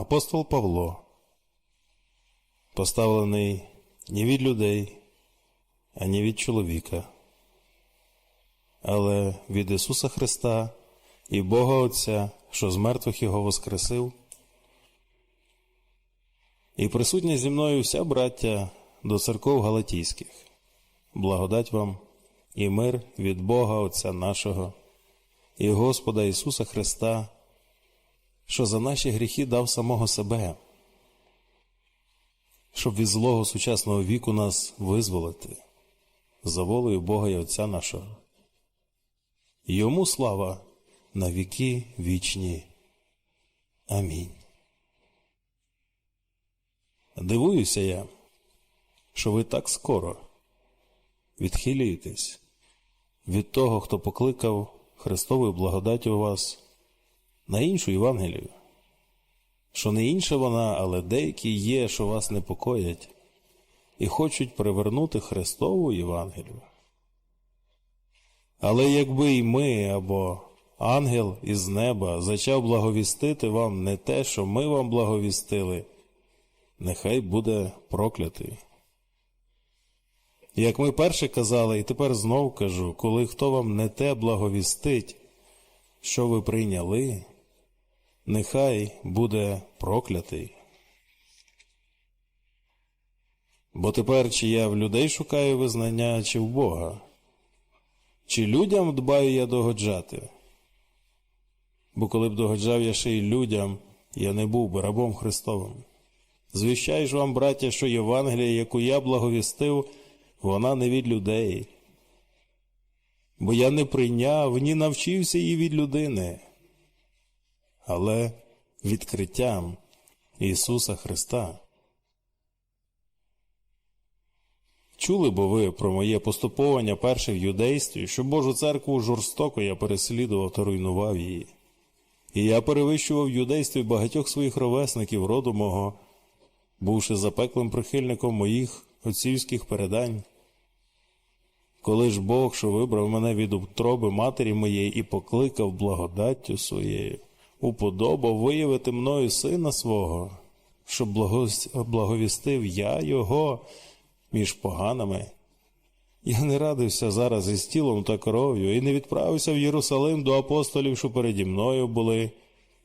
Апостол Павло, поставлений не від людей, а не від чоловіка, але від Ісуса Христа і Бога Отця, що з мертвих Його воскресив, і присутня зі мною вся браття до церков Галатійських. Благодать вам і мир від Бога Отця нашого і Господа Ісуса Христа, що за наші гріхи дав самого себе, щоб від злого сучасного віку нас визволити за волею Бога і Отця нашого. Йому слава на віки вічні. Амінь. Дивуюся я, що ви так скоро відхилюєтесь від того, хто покликав Христовою благодаттю вас на іншу Євангелію, що не інша вона, але деякі є, що вас непокоять, і хочуть привернути Христову Євангелію. Але якби й ми або ангел із неба зачав благовістити вам не те, що ми вам благовістили, нехай буде проклятий. Як ми перше казали, і тепер знов кажу, коли хто вам не те благовістить, що ви прийняли, нехай буде проклятий. Бо тепер чи я в людей шукаю визнання, чи в Бога, чи людям дбаю я догоджати? Бо коли б догоджав я ще й людям, я не був би рабом Христовим. Звіщаю ж вам, браття, що Євангелія, яку я благовістив, вона не від людей. Бо я не прийняв, ні навчився її від людини, але відкриттям Ісуса Христа. Чули бо ви про моє поступовання перше в юдействі, що Божу церкву жорстоко я переслідував та руйнував її. І я перевищував в юдействі багатьох своїх ровесників роду мого, бувши запеклим прихильником моїх отцівських передань. Коли ж Бог, що вибрав мене від утроби матері моєї і покликав благодаттю своєю, уподобав виявити мною сина свого, щоб благовістив я його між поганими. Я не радився зараз із тілом та кров'ю і не відправився в Єрусалим до апостолів, що переді мною були,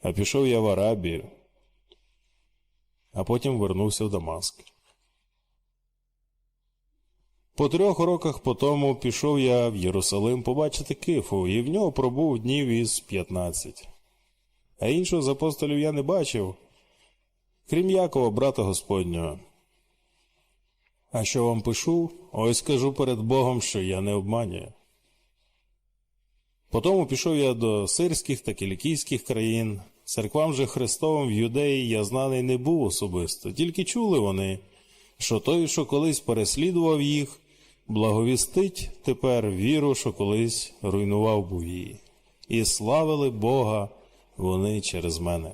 а пішов я в Арабію, а потім вернувся в Дамаск. По трьох роках по тому пішов я в Єрусалим побачити Кифу, і в нього пробув днів із п'ятнадцять. А іншого з апостолів я не бачив, крім Якова, брата Господнього. А що вам пишу, ось кажу перед Богом, що я не обманюю. Потому пішов я до сирських та кілікійських країн. Церквам же Христовим в юдеї я знаний не був особисто, тільки чули вони, що той, що колись переслідував їх, благовістить тепер віру, що колись руйнував був її. І славили Бога вони через мене.